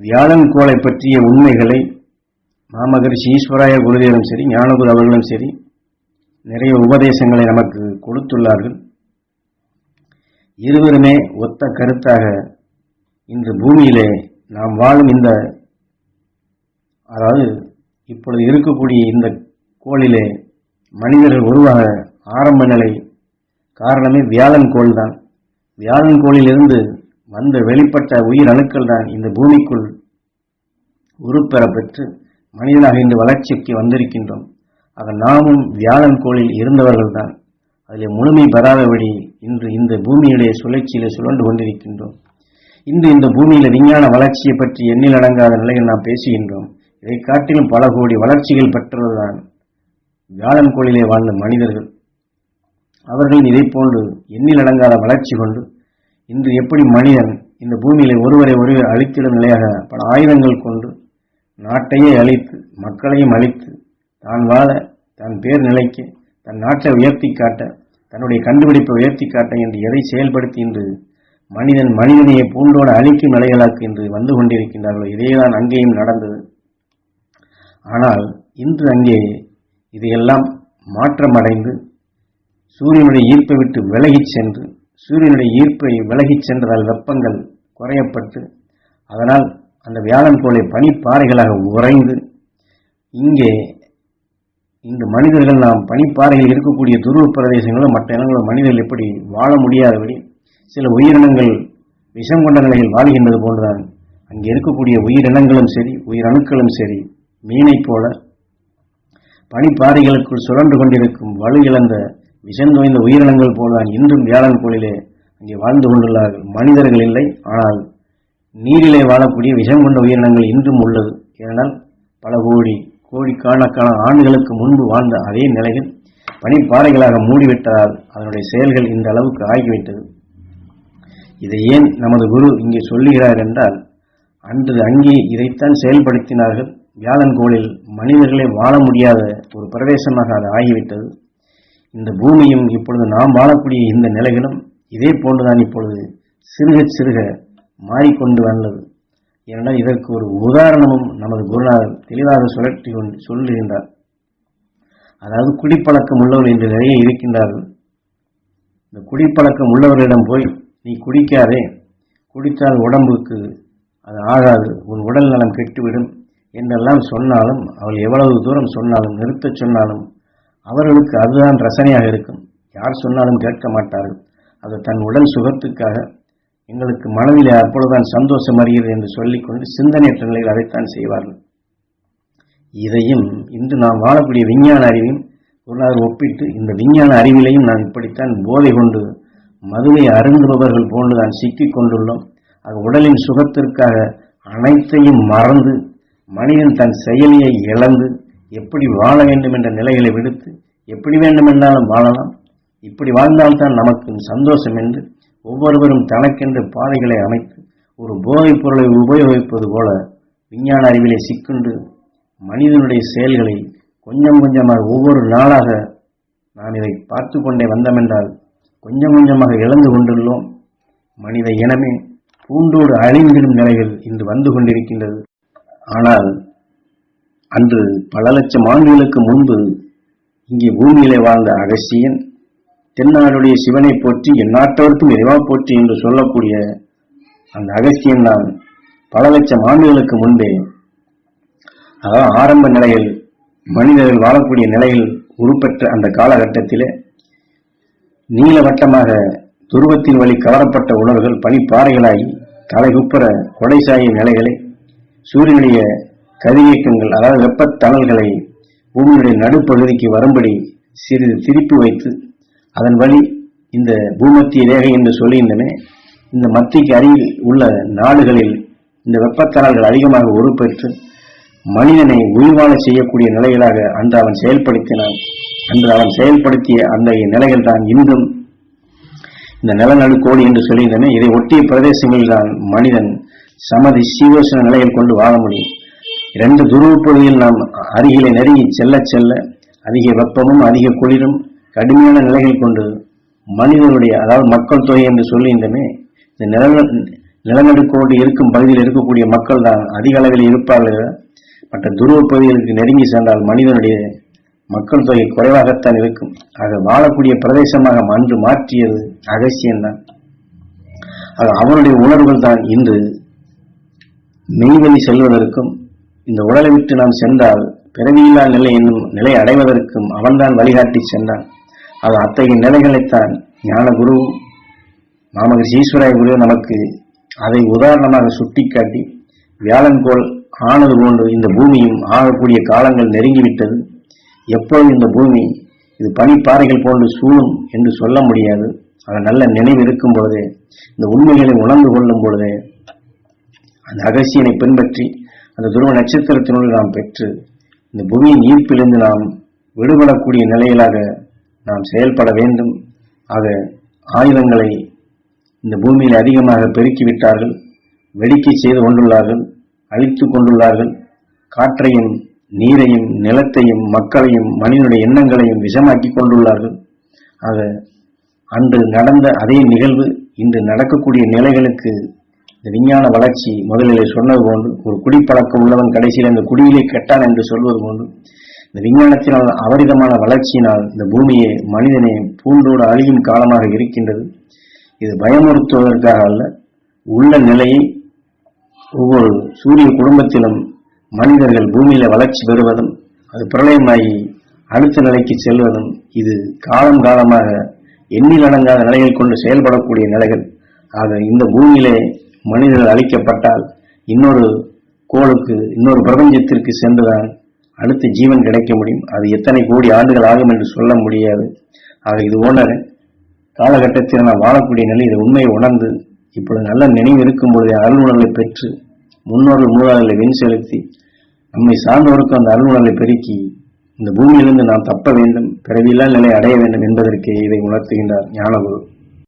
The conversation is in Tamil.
வியாழன் கோளை பற்றிய உண்மைகளை மாமகரிஷி ஈஸ்வராய குருதேவரும் சரி ஞானகுரு அவர்களும் சரி நிறைய உபதேசங்களை நமக்கு கொடுத்துள்ளார்கள். இருவருமே ஒத்த கருத்தாக இன்று பூமியிலே நாம் வாழும் இந்த அதாவது இப்பொழுது இருக்கக்கூடிய இந்த கோளிலே மனிதர்கள் உருவாக ஆரம்ப நிலை காரணமே வியாழன் கோள் தான் வியாழன் கோளிலிருந்து வந்த வெளிப்பட்ட உயிர் அணுக்கள் தான் இந்த பூமிக்குள் உருப்பெற பெற்று மனிதனாக இந்த வளர்ச்சிக்கு வந்திருக்கின்றோம். ஆக நாமும் வியாழன் கோளில் இருந்தவர்கள் தான். அதில் முழுமை பெறாதபடி இன்று இந்த பூமியுடைய சுழற்சியிலே சுழண்டு கொண்டிருக்கின்றோம். இன்று இந்த பூமியில விஞ்ஞான வளர்ச்சியை பற்றி எண்ணில் அடங்காத நிலையில் நாம் பேசுகின்றோம். இதை காட்டிலும் பல கோடி வளர்ச்சிகள் பெற்றதுதான் வியாழன் கோளிலே வாழ்ந்த மனிதர்கள். அவர்கள் இதை போன்று எண்ணில் அடங்காத வளர்ச்சி கொண்டு இன்று எப்படி மனிதன் இந்த பூமியிலே ஒருவரை ஒருவர் அழித்திடும் நிலையாக பல ஆயுதங்கள் கொண்டு நாட்டையே அழித்து மக்களையும் அழித்து தான் வாழ தன் பேர் நிலைக்கு தன் நாட்டை உயர்த்தி காட்ட தன்னுடைய கண்டுபிடிப்பை உயர்த்தி காட்ட என்று எதை செயல்படுத்தி இன்று மனிதன் மனிதனையை பூண்டோடு அழிக்கும் நிலைகளாக்கு இன்று வந்து கொண்டிருக்கின்றார்களோ இதேதான் அங்கேயும் நடந்தது. ஆனால் இன்று அங்கே இதையெல்லாம் மாற்றமடைந்து சூரியனுடைய ஈர்ப்பை விட்டு விலகிச் சென்று சூரியனுடைய ஈர்ப்பை விலகிச் சென்றதால் வெப்பங்கள் குறையப்பட்டு அதனால் அந்த வியாழன் கோளை பனிப்பாறைகளாக உறைந்து இங்கே இங்கு மனிதர்கள் நாம் பனிப்பாறையில் இருக்கக்கூடிய துருவ பிரதேசங்களும் மற்ற இடங்களும் மனிதர்கள் எப்படி வாழ முடியாதபடி சில உயிரினங்கள் விஷம் கொண்ட நிலையில் வாழ்கின்றது போன்றுதான். அங்கே இருக்கக்கூடிய உயிரினங்களும் சரி உயிரணுக்களும் சரி மீனைப் போல பனிப்பாறைகளுக்குள் சுழன்று கொண்டிருக்கும் வலு இழந்த விஷந்தோய்ந்த உயிரினங்கள் போலதான் இன்றும் வியாழன் கோளிலே அங்கே வாழ்ந்து கொண்டுள்ளார்கள் மனிதர்கள் இல்லை ஆனால் நீரிலே வாழக்கூடிய விஷம் கொண்ட உயிரினங்கள் இன்றும் உள்ளது. ஏனால் பல கோடி கோடிக்கணக்கான ஆண்டுகளுக்கு முன்பு வாழ்ந்த அதே நிலையில் பனிப்பாறைகளாக மூடிவிட்டதால் அதனுடைய செயல்கள் இந்த அளவுக்கு ஆகிவிட்டது. இதை ஏன் நமது குரு இங்கே சொல்லுகிறார் என்றால் அன்று அங்கே இதைத்தான் செயல்படுத்தினார்கள். வியாழன் கோளில் மனிதர்களே வாழ முடியாத ஒரு பிரவேசமாக அது ஆகிவிட்டது. இந்த பூமியும் இப்பொழுது நாம் வாழக்கூடிய இந்த நிலைகளும் இதே போன்றுதான் இப்பொழுது சிறுக சிறுக மாறிக்கொண்டு வந்தது. ஏனென்றால் இதற்கு ஒரு உதாரணமும் நமது குருநாதர் தெளிவாக சுழற்றி கொண்டு சொல்லுகின்றார். அதாவது குடிப்பழக்கம் உள்ளவர்கள் என்று நிறைய இருக்கின்றார்கள். இந்த குடிப்பழக்கம் உள்ளவர்களிடம் போய் நீ குடிக்காதே. குடித்தால் உடம்புக்கு அது ஆகாது. உன் உடல் நலம் கெட்டுவிடும். என்றெல்லாம் சொன்னாலும் அவள் எவ்வளவு தூரம் சொன்னாலும் நிறுத்தச் சொன்னாலும் அவர்களுக்கு அதுதான் ரசனையாக இருக்கும். யார் சொன்னாலும் கேட்க மாட்டார்கள். அது தன் உடல் சுகத்துக்காக எங்களுக்கு மனதில் அப்பொழுதுதான் சந்தோஷம் அறிகிறது என்று சொல்லிக்கொண்டு சிந்தனையற்ற நிலையில் அதைத்தான் செய்வார்கள். இதையும் இன்று நாம் வாழக்கூடிய விஞ்ஞான அறிவையும் பொருளாதார ஒப்பிட்டு இந்த விஞ்ஞான அறிவிலையும் நான் இப்படித்தான் போதை கொண்டு மதுவை அருந்துபவர்கள் போன்று நான் சிக்கிக் கொண்டுள்ளோம். அது உடலின் சுகத்திற்காக அனைத்தையும் மறந்து மனிதன் தன் செயலியை இழந்து எப்படி வாழ வேண்டும் என்ற நிலைகளை விடுத்து எப்படி வேண்டுமென்றாலும் வாழலாம். இப்படி வாழ்ந்தால்தான் நமக்கு சந்தோஷம் என்று ஒவ்வொருவரும் தனக்கென்று பாதைகளை அமைத்து ஒரு போதைப் பொருளை உபயோகிப்பது போல விஞ்ஞான அறிவிலே சிக்குண்டு மனிதனுடைய செயல்களை கொஞ்சம் கொஞ்சமாக ஒவ்வொரு நாளாக நாம் இதை பார்த்து கொண்டே வந்தமென்றால் கொஞ்சம் கொஞ்சமாக இழந்து கொண்டுள்ளோம். மனித இனமே பூண்டோடு அழிந்திடும் நிலைகள் இன்று வந்து கொண்டிருக்கின்றது. ஆனால் அன்று பல லட்சம் ஆண்டுகளுக்கு முன்பு இங்கே பூமியிலே வாழ்ந்த அகசியன் தென்னாடுடைய சிவனை போற்றி எந்நாட்டவருக்கும் இறைவா போற்றி என்று சொல்லக்கூடிய அந்த அகசியன் தான் பல லட்சம் ஆண்டுகளுக்கு முன்பே அதாவது ஆரம்ப நிலையில் மனிதர்கள் வாழக்கூடிய நிலையில் உருப்பெற்ற அந்த காலகட்டத்திலே நீளவட்டமாக துருவத்தின் வழி கவரப்பட்ட உணர்வுகள் பனிப்பாறைகளாகி தலைகுப்புற கொடைசாயின் நிலைகளை சூரியனுடைய கதிரியக்கங்கள் அதாவது வெப்பத்தணல்களை பூமியுடைய நடுப்பகுதிக்கு வரும்படி சிறிது திருப்பி வைத்து அதன் வழி இந்த பூமத்திய ரேகை என்று சொல்லுகின்றன இந்த மத்திக்கு அருகில் உள்ள நாடுகளில் இந்த வெப்பத்தணல்கள் அதிகமாக உருப்பெற்று மனிதனை உயிர்வாழ செய்யக்கூடிய நிலைகளாக அன்று அவன் செயல்படுத்தினான். அன்று அவன் செயல்படுத்திய அந்த நிலைகள் தான் இன்றும் இந்த நிலநடுக்கோடு என்று சொல்லியிருந்தன இதை ஒட்டிய பிரதேசங்களில் தான் மனிதன் சமதி சீதோஷண நிலையில் கொண்டு வாழ முடியும். இரண்டு துருவப்பகுதியில் நாம் அருகிலே நெருங்கி செல்ல செல்ல அதிக வெப்பமும் அதிக குளிரும் கடுமையான நிலைகள் கொண்டு மனிதனுடைய அதாவது மக்கள் தொகை என்று சொல்லியிருந்தமே இந்த நில நிலநடுக்கோடு இருக்கும் பகுதியில் இருக்கக்கூடிய மக்கள் தான் அதிக அளவில் இருப்பார்கள் மற்ற துருவ பகுதிகளுக்கு நெருங்கி சென்றால் மனிதனுடைய மக்கள் தொகை குறைவாகத்தான் இருக்கும். ஆக வாழக்கூடிய பிரதேசமாக அன்று மாற்றியது அகசியம்தான் ஆக அவனுடைய உணர்வுகள் தான் இன்று மெய்வெளி செல்வதற்கும் இந்த உடலை விட்டு நாம் சென்றால் பிறவியில்லா நிலை என்னும் நிலை அடைவதற்கும் அவன்தான் வழிகாட்டி சென்றான். அது அத்தகைய நிலைகளைத்தான் ஞான குரு மாமகர் ஈஸ்வராய குரு நமக்கு அதை உதாரணமாக சுட்டிக்காட்டி வியாழன்கோள் ஆனது போன்று இந்த பூமியும் ஆகக்கூடிய காலங்கள் நெருங்கிவிட்டது. எப்பொழுது இந்த பூமி இது பனிப்பாறைகள் போன்று சூழும் என்று சொல்ல முடியாது. அது நல்ல நினைவு இருக்கும் பொழுதே இந்த உண்மைகளை உணர்ந்து கொள்ளும் பொழுதே அந்த அகசியனை பின்பற்றி அந்த துருவ நட்சத்திரத்தினுள் நாம் பெற்று இந்த பூமியின் ஈர்ப்பிலிருந்து நாம் விடுபடக்கூடிய நிலையிலாக நாம் செயல்பட வேண்டும். ஆக ஆயுதங்களை இந்த பூமியில் அதிகமாக பெருக்கிவிட்டார்கள் வெடிக்கை செய்து கொண்டுள்ளார்கள் அழித்து கொண்டுள்ளார்கள். காற்றையும் நீரையும் நிலத்தையும் மக்களையும் மனிதனுடைய எண்ணங்களையும் விஷமாக்கி கொண்டுள்ளார்கள். ஆக அன்று நடந்த அதே நிகழ்வு இன்று நடக்கக்கூடிய நிலைகளுக்கு விஞ்ஞான வளர்ச்சி முதலில் சொன்னது போன்று ஒரு குடிப்பழக்கம் உள்ளவன் கடைசியில் இந்த குடியிலே கெட்டான் என்று சொல்வது போன்று இந்த விஞ்ஞானத்தினால் அபரிதமான வளர்ச்சியினால் இந்த பூமியை மனிதனை பூண்டோடு அழியும் காலமாக இருக்கின்றது. இது பயமுறுத்துவதற்காக அல்ல உள்ள நிலையை ஒவ்வொரு சூரிய குடும்பத்திலும் மனிதர்கள் பூமியில வளர்ச்சி பெறுவதும் அது பிரளயமாகி அடுத்த நிலைக்கு செல்வதும் இது காலம் காலமாக எண்ணிலடங்காத நிலைகள் கொண்டு செயல்படக்கூடிய நிலைகள். ஆக இந்த பூமியிலே மனிதர்கள் அழிக்கப்பட்டால் இன்னொரு கோளுக்கு இன்னொரு பிரபஞ்சத்திற்கு சென்றுதான் அடுத்த ஜீவன் கிடைக்க முடியும். அது எத்தனை கோடி ஆண்டுகள் ஆகும் என்று சொல்ல முடியாது. ஆக இது போன்ற காலகட்டத்தில் நாம் வாழக்கூடிய நிலை இதை உண்மையை உணர்ந்து இப்பொழுது நல்ல நினைவு இருக்கும் பொழுதே அருளுணர்வை பெற்று முன்னோர்கள் மூலாளர்களை வெண் செலுத்தி நம்மை சார்ந்தவருக்கும் அந்த அருளுணர்வை பெருக்கி இந்த பூமியிலிருந்து நாம் தப்ப வேண்டும் பிறவியில்லா நிலை அடைய வேண்டும் என்பதற்கு இதை உணர்த்துகின்றார் ஞானகுரு.